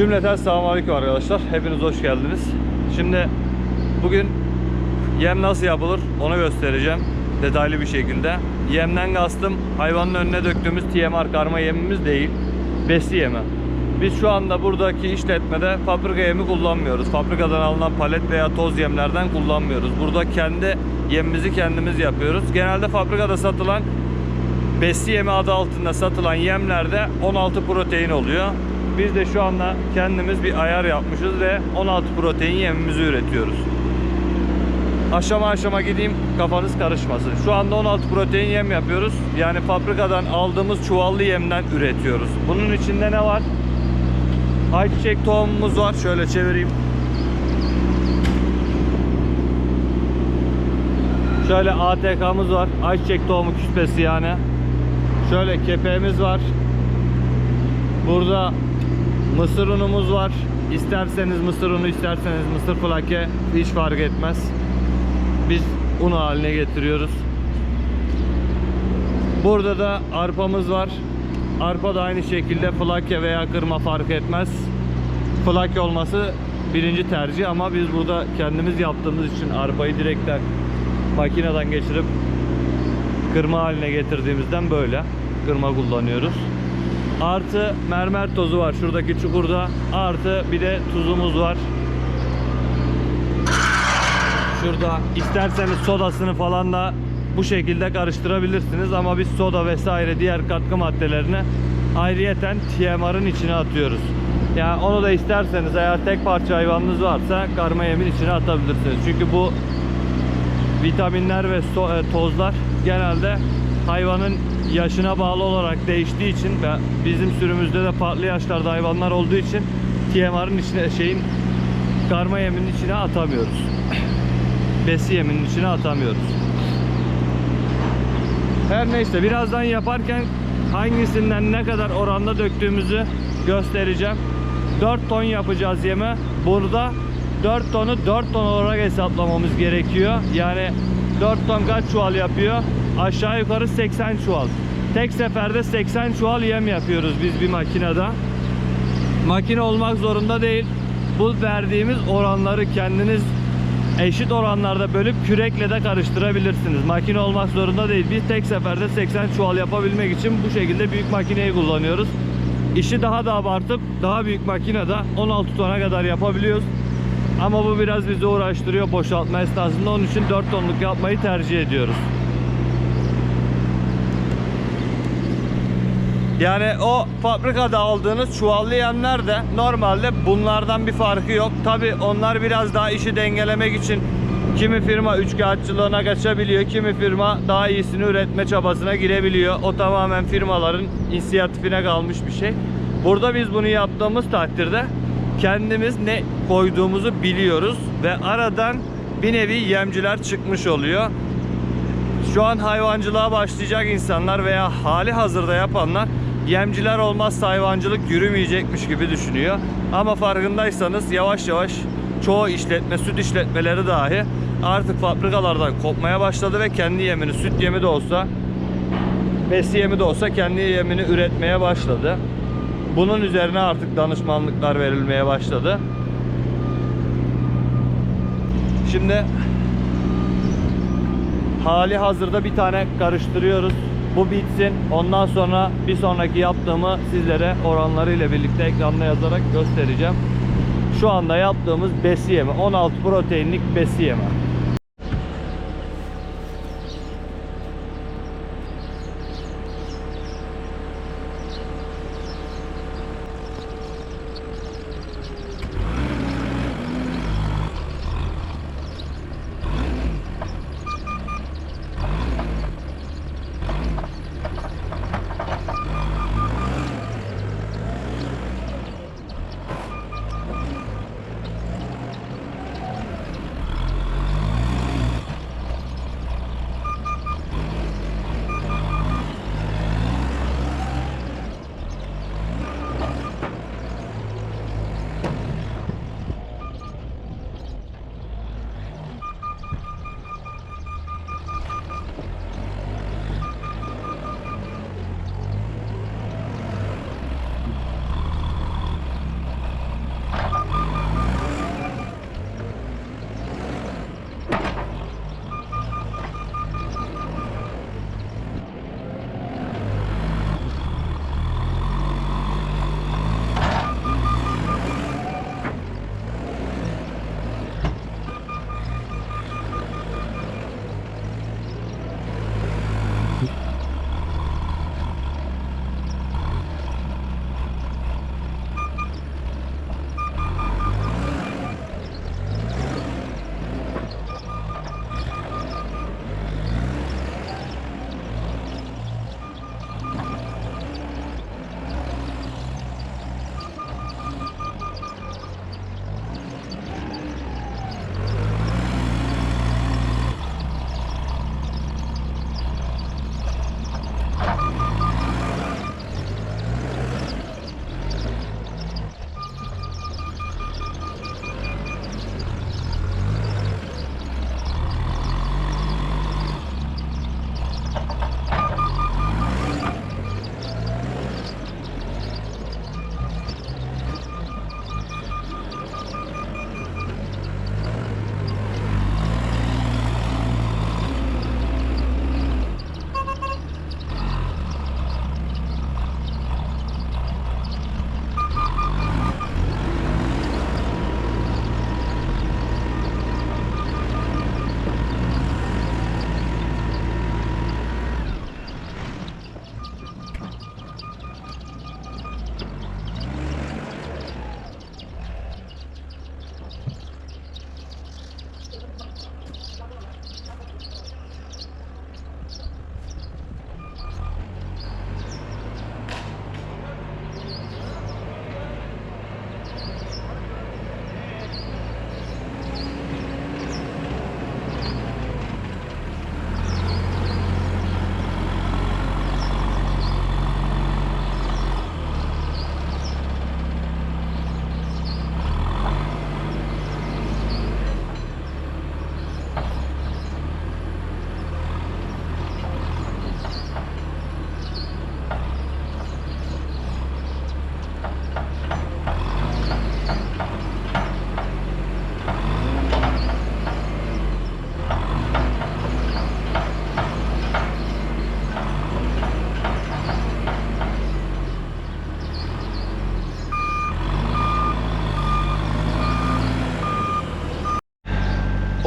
Cümleten selamünaleyküm arkadaşlar. Hepiniz hoş geldiniz. Şimdi bugün yem nasıl yapılır onu göstereceğim detaylı bir şekilde. Yemden kastım hayvanın önüne döktüğümüz TMR karma yemimiz değil. Besi yemi. Biz şu anda buradaki işletmede fabrika yemi kullanmıyoruz. Fabrikadan alınan palet veya toz yemlerden kullanmıyoruz. Burada kendi yemimizi kendimiz yapıyoruz. Genelde fabrikada satılan Besi yemi adı altında satılan yemlerde 16 protein oluyor. Biz de şu anda kendimiz bir ayar yapmışız ve 16 protein yemimizi üretiyoruz. Aşama aşama gideyim kafanız karışmasın. Şu anda 16 protein yem yapıyoruz. Yani fabrikadan aldığımız çuvallı yemden üretiyoruz. Bunun içinde ne var? Ayçiçek tohumumuz var. Şöyle çevireyim. Şöyle ATK'mız var. Ayçiçek tohumu küspesi yani. Şöyle kepeğimiz var. Burada mısır unumuz var. İsterseniz mısır unu, isterseniz mısır flake hiç fark etmez. Biz un haline getiriyoruz. Burada da arpamız var. Arpa da aynı şekilde flake veya kırma fark etmez. Flake olması birinci tercih ama biz burada kendimiz yaptığımız için arpayı direkten makineden geçirip kırma haline getirdiğimizden böyle kırma kullanıyoruz. Artı mermer tozu var şuradaki çukurda. Artı bir de tuzumuz var. Şurada isterseniz sodasını falan da bu şekilde karıştırabilirsiniz ama biz soda vesaire diğer katkı maddelerini ayrıyeten TMR'ın içine atıyoruz. Yani onu da isterseniz eğer tek parça hayvanınız varsa karma yemin içine atabilirsiniz. Çünkü bu vitaminler ve e, tozlar genelde hayvanın yaşına bağlı olarak değiştiği için ve bizim sürümüzde de farklı yaşlarda hayvanlar olduğu için TMR'ın içine şeyin karma yeminin içine atamıyoruz. Besi yeminin içine atamıyoruz. Her neyse birazdan yaparken hangisinden ne kadar oranda döktüğümüzü göstereceğim. 4 ton yapacağız yeme. Burada 4 tonu 4 ton olarak hesaplamamız gerekiyor. Yani 4 ton kaç çuval yapıyor? Aşağı yukarı 80 çuval. Tek seferde 80 çuval yem yapıyoruz biz bir makinede. Makine olmak zorunda değil. Bu verdiğimiz oranları kendiniz eşit oranlarda bölüp kürekle de karıştırabilirsiniz. Makine olmak zorunda değil. Biz tek seferde 80 çuval yapabilmek için bu şekilde büyük makineyi kullanıyoruz. İşi daha da abartıp daha büyük makinede 16 tona kadar yapabiliyoruz. Ama bu biraz bizi uğraştırıyor boşaltma esnasında. Onun için 4 tonluk yapmayı tercih ediyoruz. Yani o fabrikada aldığınız çuvallı yemler de normalde bunlardan bir farkı yok. Tabi onlar biraz daha işi dengelemek için kimi firma üçkağıtçılığına kaçabiliyor, kimi firma daha iyisini üretme çabasına girebiliyor. O tamamen firmaların inisiyatifine kalmış bir şey. Burada biz bunu yaptığımız takdirde kendimiz ne koyduğumuzu biliyoruz ve aradan bir nevi yemciler çıkmış oluyor şu an hayvancılığa başlayacak insanlar veya hali hazırda yapanlar yemciler olmazsa hayvancılık yürümeyecekmiş gibi düşünüyor. Ama farkındaysanız yavaş yavaş çoğu işletme, süt işletmeleri dahi artık fabrikalardan kopmaya başladı ve kendi yemini, süt yemi de olsa, besi yemi de olsa kendi yemini üretmeye başladı. Bunun üzerine artık danışmanlıklar verilmeye başladı. Şimdi hali hazırda bir tane karıştırıyoruz. Bu bitsin. Ondan sonra bir sonraki yaptığımı sizlere oranlarıyla birlikte ekranda yazarak göstereceğim. Şu anda yaptığımız besi yemi. 16 proteinlik besi yemi.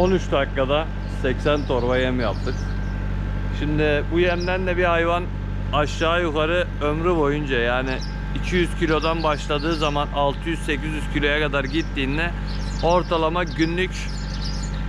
13 dakikada 80 torba yem yaptık. Şimdi bu yemden de bir hayvan aşağı yukarı ömrü boyunca yani 200 kilodan başladığı zaman 600-800 kiloya kadar gittiğinde ortalama günlük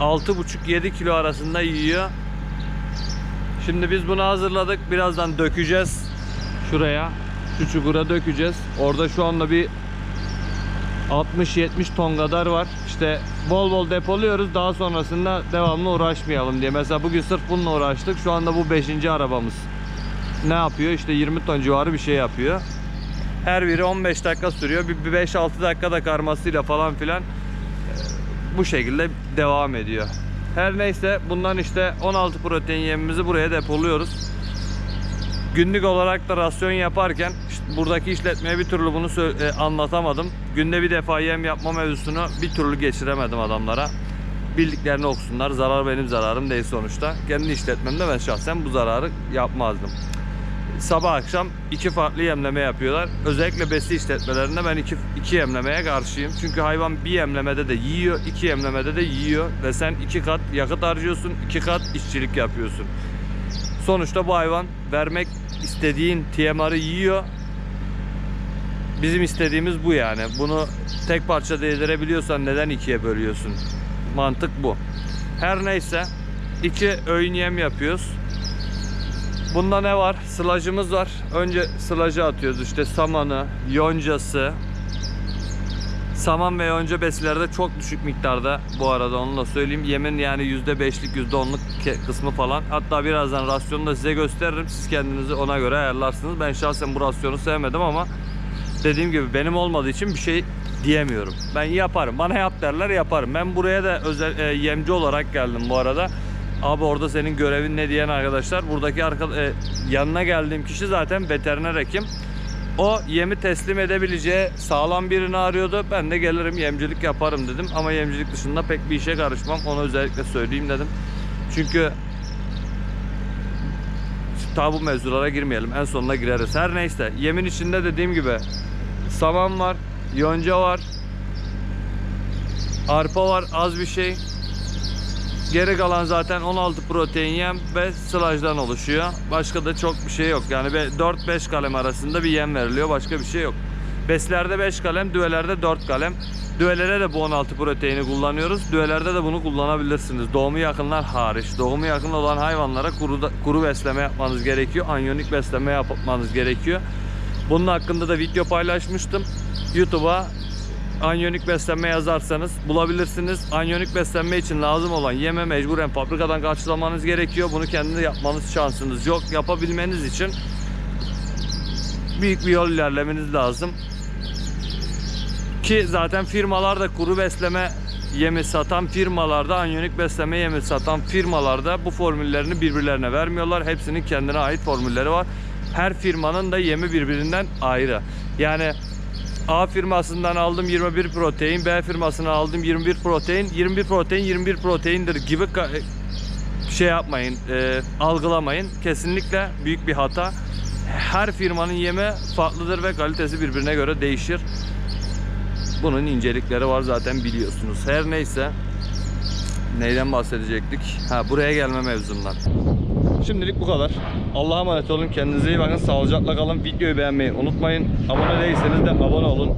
6,5-7 kilo arasında yiyor. Şimdi biz bunu hazırladık. Birazdan dökeceğiz şuraya. Şu çukura dökeceğiz. Orada şu anda bir 60-70 ton kadar var. İşte bol bol depoluyoruz. Daha sonrasında devamlı uğraşmayalım diye. Mesela bugün sırf bununla uğraştık. Şu anda bu 5. arabamız. Ne yapıyor? İşte 20 ton civarı bir şey yapıyor. Her biri 15 dakika sürüyor. Bir 5-6 dakikada karmasıyla falan filan e, bu şekilde devam ediyor. Her neyse bundan işte 16 protein yemimizi buraya depoluyoruz. Günlük olarak da rasyon yaparken işte buradaki işletmeye bir türlü bunu e, anlatamadım. Günde bir defa yem yapma mevzusunu bir türlü geçiremedim adamlara. Bildiklerini okusunlar. Zarar benim zararım değil sonuçta. Kendi işletmemde ben şahsen bu zararı yapmazdım. Sabah akşam iki farklı yemleme yapıyorlar. Özellikle besi işletmelerinde ben iki, iki yemlemeye karşıyım. Çünkü hayvan bir yemlemede de yiyor, iki yemlemede de yiyor. Ve sen iki kat yakıt harcıyorsun, iki kat işçilik yapıyorsun. Sonuçta bu hayvan vermek istediğin TMR'ı yiyor. Bizim istediğimiz bu yani. Bunu tek parça değdirebiliyorsan neden ikiye bölüyorsun? Mantık bu. Her neyse iki öğün yem yapıyoruz. Bunda ne var? Sılacımız var. Önce sılacı atıyoruz işte samanı, yoncası. Saman ve yonca besilerde çok düşük miktarda bu arada onu da söyleyeyim. Yemin yani %5'lik %10'luk ke- kısmı falan. Hatta birazdan rasyonu da size gösteririm. Siz kendinizi ona göre ayarlarsınız. Ben şahsen bu rasyonu sevmedim ama dediğim gibi benim olmadığı için bir şey diyemiyorum. Ben yaparım. Bana yap derler yaparım. Ben buraya da özel e, yemci olarak geldim bu arada. Abi orada senin görevin ne diyen arkadaşlar. Buradaki arka, e, yanına geldiğim kişi zaten veteriner hekim. O yemi teslim edebileceği sağlam birini arıyordu. Ben de gelirim yemcilik yaparım dedim. Ama yemcilik dışında pek bir işe karışmam. Onu özellikle söyleyeyim dedim. Çünkü Tabi bu mevzulara girmeyelim. En sonuna gireriz. Her neyse. Yemin içinde dediğim gibi saman var, yonca var, arpa var az bir şey. Geri kalan zaten 16 protein yem ve sılajdan oluşuyor. Başka da çok bir şey yok. Yani be- 4-5 kalem arasında bir yem veriliyor. Başka bir şey yok. Beslerde 5 kalem, düvelerde 4 kalem. Düvelere de bu 16 proteini kullanıyoruz. Düvelerde de bunu kullanabilirsiniz. Doğumu yakınlar hariç. Doğumu yakın olan hayvanlara kuru, da- kuru besleme yapmanız gerekiyor. Anyonik besleme yapmanız gerekiyor. Bunun hakkında da video paylaşmıştım. YouTube'a anyonik beslenme yazarsanız bulabilirsiniz. Anyonik beslenme için lazım olan yeme mecburen fabrikadan karşılamanız gerekiyor. Bunu kendi yapmanız şansınız yok. Yapabilmeniz için büyük bir yol ilerlemeniz lazım. Ki zaten firmalar da kuru besleme yemi satan firmalarda, anyonik besleme yemi satan firmalarda bu formüllerini birbirlerine vermiyorlar. Hepsinin kendine ait formülleri var. Her firmanın da yemi birbirinden ayrı. Yani A firmasından aldım 21 protein, B firmasından aldım 21 protein. 21 protein 21 proteindir gibi ka- şey yapmayın, e, algılamayın. Kesinlikle büyük bir hata. Her firmanın yemi farklıdır ve kalitesi birbirine göre değişir. Bunun incelikleri var zaten biliyorsunuz. Her neyse neyden bahsedecektik? Ha buraya gelme mevzundan. Şimdilik bu kadar. Allah'a emanet olun. Kendinize iyi bakın. Sağlıcakla kalın. Videoyu beğenmeyi unutmayın. Abone değilseniz de abone olun.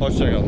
Hoşçakalın.